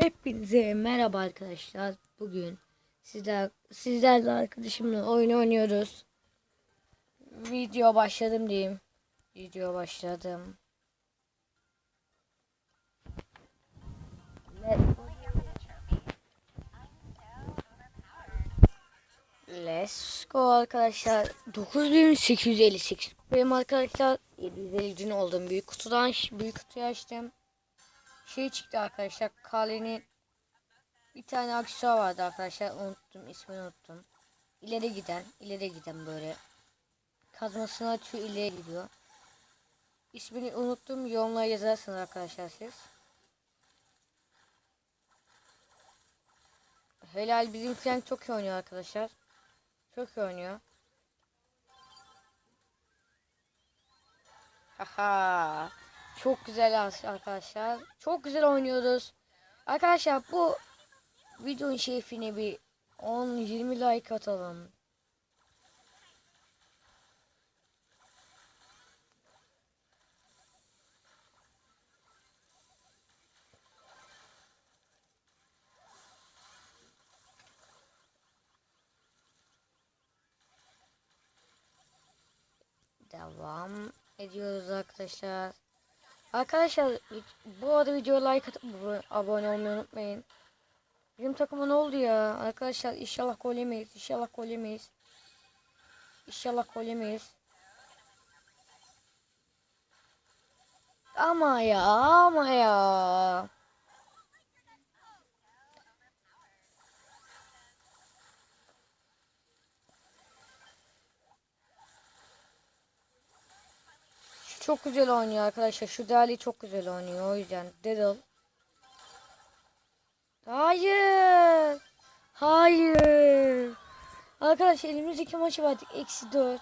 Hepinize merhaba arkadaşlar. Bugün sizler sizlerle arkadaşımla oyun oynuyoruz. Video başladım diyeyim. Video başladım. Let- Let's go arkadaşlar. 9858. Benim arkadaşlar 750 gün oldum. Büyük kutudan büyük kutuyu açtım. Şey çıktı arkadaşlar. Kalenin bir tane aksesuar vardı arkadaşlar. Unuttum ismini unuttum. İleri giden, ileri giden böyle. Kazmasını atıyor ileri gidiyor. İsmini unuttum. Yorumlara yazarsınız arkadaşlar siz. Helal bizim falan çok iyi oynuyor arkadaşlar. Çok iyi oynuyor. Haha. Çok güzel arkadaşlar. Çok güzel oynuyoruz. Arkadaşlar bu videonun şerefine bir 10-20 like atalım. Devam ediyoruz arkadaşlar. Arkadaşlar bu arada videoya like atıp abone olmayı unutmayın. Bizim takıma ne oldu ya? Arkadaşlar inşallah gol yemeyiz. İnşallah gol yemeyiz. İnşallah gol yemeyiz. Ama ya ama ya. Çok güzel oynuyor arkadaşlar. Şu Dali çok güzel oynuyor. O yüzden Diddle. Hayır. Hayır. Arkadaşlar elimizdeki maçı verdik. Eksi 4.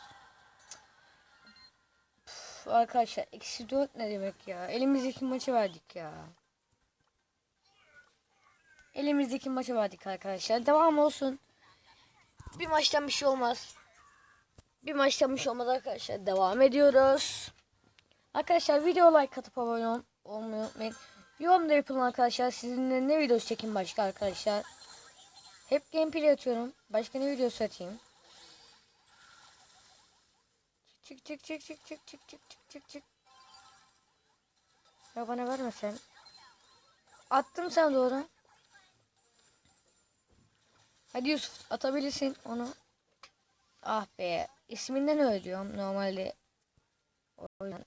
Püf, arkadaşlar eksi 4 ne demek ya? Elimizdeki maçı verdik ya. Elimizdeki maçı verdik arkadaşlar. Devam olsun. Bir maçtan bir şey olmaz. Bir maçtan bir şey olmaz arkadaşlar. Devam ediyoruz. Arkadaşlar video like atıp abone ol olmayı unutmayın. Yorum da yapın arkadaşlar. Sizinle ne videosu çekeyim başka arkadaşlar. Hep gameplay atıyorum. Başka ne videosu atayım? Çık çık çık çık çık çık çık çık çık çık. Ya bana verme sen. Attım sen doğru. Hadi Yusuf atabilirsin onu. Ah be. isminden öyle diyorum normalde. O yüzden.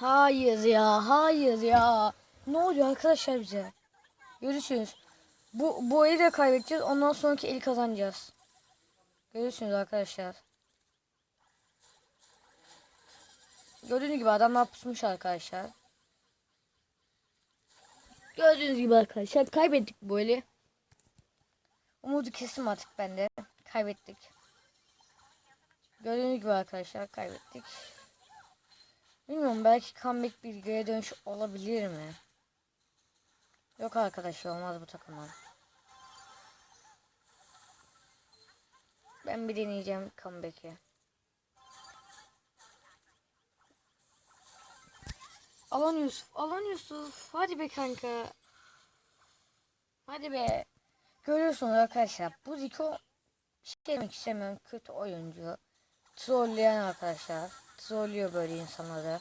Hayır ya, hayır ya. Ne oluyor arkadaşlar bize? Görürsünüz. Bu bu eli de kaybedeceğiz. Ondan sonraki eli kazanacağız. Görürsünüz arkadaşlar. Gördüğünüz gibi adamlar pusmuş arkadaşlar. Gördüğünüz gibi arkadaşlar kaybettik bu eli. Umudu kesim artık bende. Kaybettik. Gördüğünüz gibi arkadaşlar kaybettik. Bilmiyorum belki comeback bir geri dönüş olabilir mi? Yok arkadaşlar olmaz bu takıma. Ben bir deneyeceğim comeback'i. Alan Yusuf, alan Yusuf. Hadi be kanka. Hadi be. Görüyorsunuz arkadaşlar. Bu Zico şey demek istemiyorum. Kötü oyuncu. Trolleyen arkadaşlar. Trollüyor böyle insanları.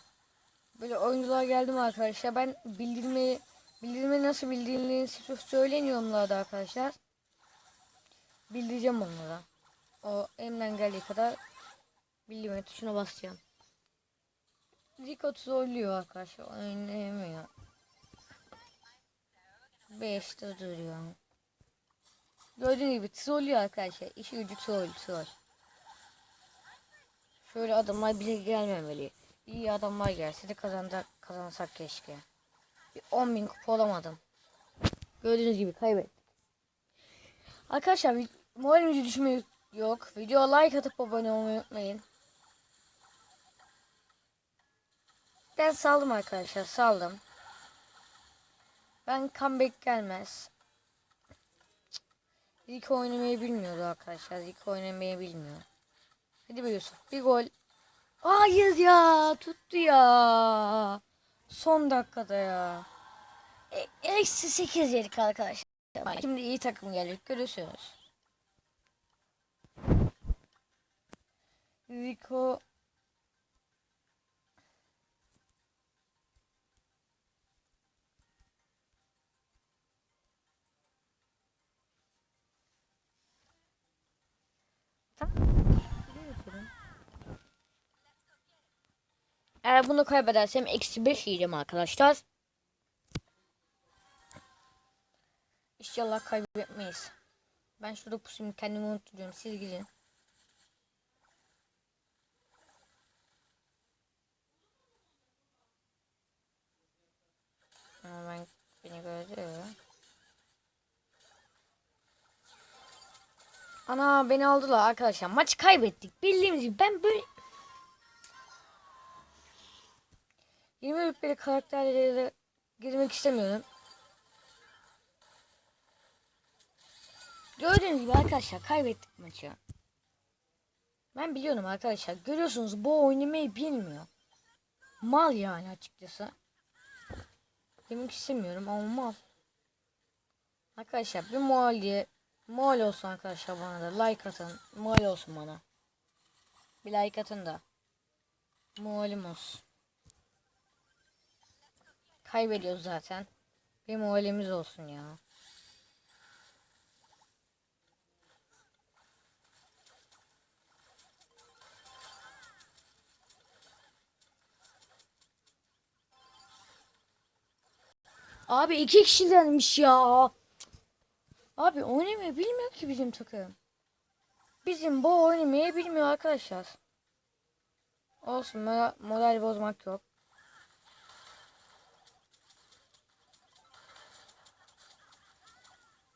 Böyle oyuncular geldi mi arkadaşlar? Ben bildirmeyi bildirme nasıl bildiğini söyleyin yorumlarda arkadaşlar. Bildireceğim onlara. O elimden geldiği kadar bildirme tuşuna basacağım. Zico trollüyor arkadaşlar. Oynayamıyor. 5'te duruyor. Gördüğünüz gibi trollüyor arkadaşlar. İşi gücü troll troll. Şöyle adamlar bile gelmemeli. İyi adamlar gelse de kazanacak, kazansak keşke. Bir 10 bin kupa olamadım. Gördüğünüz gibi kaybettik. Arkadaşlar moralimizi düşmeyi yok. Video like atıp abone olmayı unutmayın. Ben saldım arkadaşlar saldım. Ben comeback gelmez. Zik oynamayı bilmiyordu arkadaşlar. Zik oynamayı bilmiyor. Hadi be Yusuf. Bir gol. Hayır ya tuttu ya. Son dakikada ya. E, eksi 8 yedik arkadaşlar. Şimdi iyi takım gelecek görürsünüz. Rico Eğer bunu kaybedersem eksi 5 yiyeceğim arkadaşlar. İnşallah kaybetmeyiz. Ben şurada pusayım kendimi unutturuyorum. Siz gidin. Ama ben beni gördü. Ana beni aldılar arkadaşlar. Maçı kaybettik. Bildiğimiz gibi ben böyle 20 rütbeli karakterlere girmek istemiyorum. Gördüğünüz gibi arkadaşlar kaybettik maçı. Ben biliyorum arkadaşlar. Görüyorsunuz bu oynamayı bilmiyor. Mal yani açıkçası. Demek istemiyorum ama mal. Arkadaşlar bir mal diye mal olsun arkadaşlar bana da like atın. Mal olsun bana. Bir like atın da. Malim olsun. Kaybediyoruz zaten. Bir moralimiz olsun ya. Abi iki kişilermiş ya. Abi oynamayı bilmiyor ki bizim takım. Bizim bu oynamayı bilmiyor arkadaşlar. Olsun moral bozmak yok.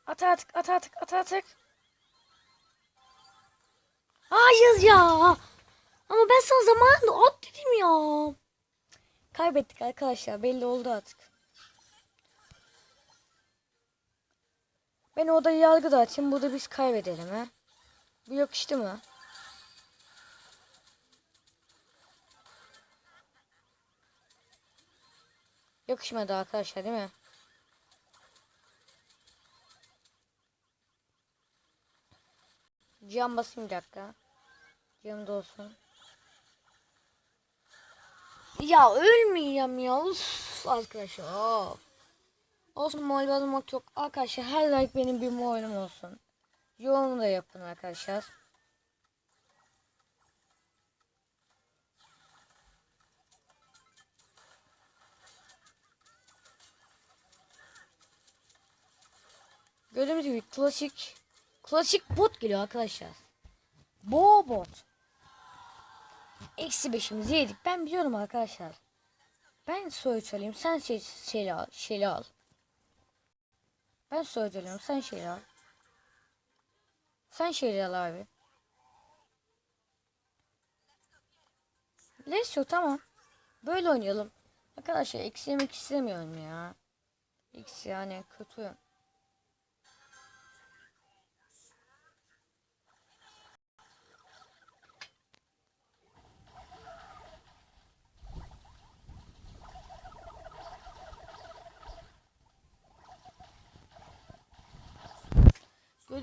At artık at artık at artık. Hayır ya. Ama ben sana zamanında at dedim ya. Kaybettik arkadaşlar belli oldu artık. Ben odayı yargı dağıtayım. Burada biz kaybedelim ha. Bu yakıştı mı? Yakışmadı arkadaşlar değil mi? Cam basayım bir dakika. Cam da olsun. Ya ölmeyeceğim ya. Uf, arkadaşlar. Of. Olsun moral bozmak yok. Arkadaşlar her like benim bir moralim olsun. Yorum da yapın arkadaşlar. Gördüğünüz gibi klasik klasik bot geliyor arkadaşlar. Bo bot. Eksi beşimizi yedik. Ben biliyorum arkadaşlar. Ben soru söyleyeyim. Sen şey, şey al. Şeyi al. Ben soru söylüyorum. Sen şeyi al. Sen şeyi al abi. Lesio tamam. Böyle oynayalım. Arkadaşlar eksi yemek istemiyorum ya. Eksi yani kötü.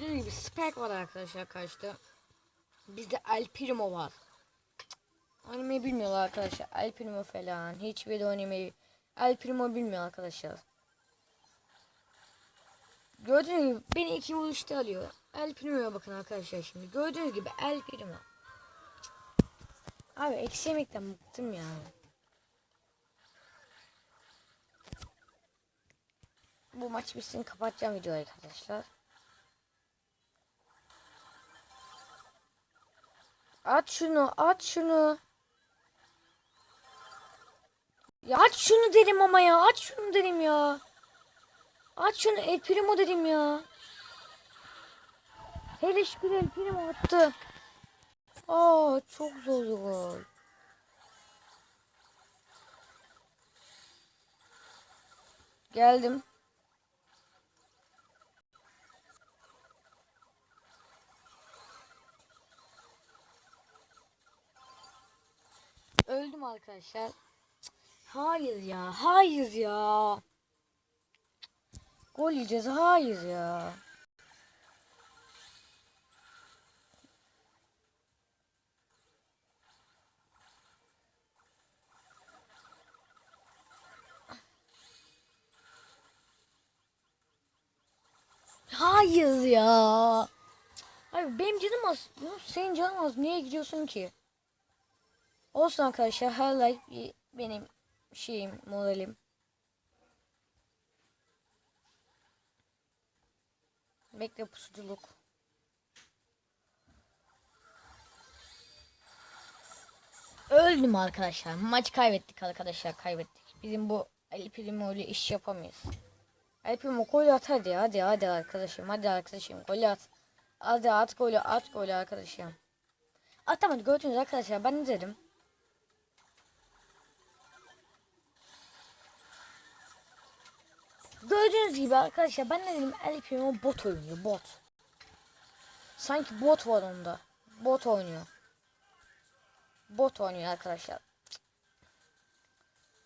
Gördüğünüz gibi Spek var arkadaşlar karşıda. Bizde El var. Animeyi bilmiyorlar arkadaşlar. El falan. Hiçbir de animeyi El bilmiyor arkadaşlar. Gördüğünüz gibi beni iki vuruşta alıyor. El bakın arkadaşlar şimdi. Gördüğünüz gibi El. Abi eksi yemekten bıktım ya. Bu maç bitsin kapatacağım videoyu arkadaşlar. At şunu, at şunu. Ya aç şunu dedim ama ya, aç şunu dedim ya. Aç şunu, El Primo dedim ya. Hele şükür El Primo attı. Aa çok zor gol. Geldim. Öldüm arkadaşlar. Hayır ya. Hayır ya. Gol yiyeceğiz. Hayır ya. Hayır ya. Abi benim canım az. Senin canın az. Niye gidiyorsun ki? Olsun arkadaşlar. Her like benim şeyim, moralim. Bekle pusuculuk. Öldüm arkadaşlar. Maç kaybettik arkadaşlar. Kaybettik. Bizim bu El Primo ile iş yapamayız. El Primo gol at hadi. Hadi hadi arkadaşım. Hadi arkadaşım gol at. Hadi at golü at golü arkadaşım. Atamadı gördünüz arkadaşlar. Ben ne dedim? Gördüğünüz gibi arkadaşlar ben ne dedim El Primo bot oynuyor bot. Sanki bot var onda. Bot oynuyor. Bot oynuyor arkadaşlar.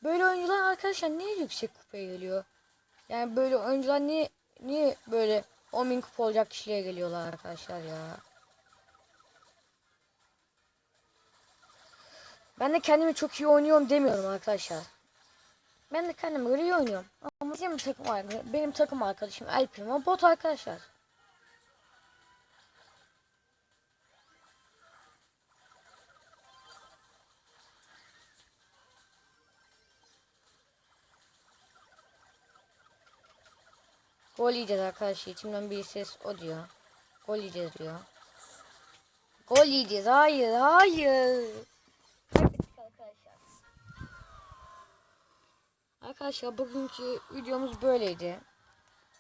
Böyle oyuncular arkadaşlar niye yüksek kupaya geliyor? Yani böyle oyuncular niye niye böyle 10.000 kupa olacak kişiye geliyorlar arkadaşlar ya. Ben de kendimi çok iyi oynuyorum demiyorum arkadaşlar. Ben de kendime göre iyi oynuyorum. Bizim takım arkadaşım, benim takım arkadaşım El Primo bot arkadaşlar. Gol yiyeceğiz arkadaşlar. İçimden bir ses o diyor. Gol yiyeceğiz diyor. Gol yiyeceğiz. Hayır, hayır. Arkadaşlar bugünkü videomuz böyleydi.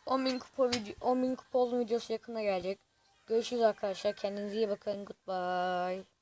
10.000 kupa video 10.000 kupa videosu yakında gelecek. Görüşürüz arkadaşlar. Kendinize iyi bakın. Goodbye.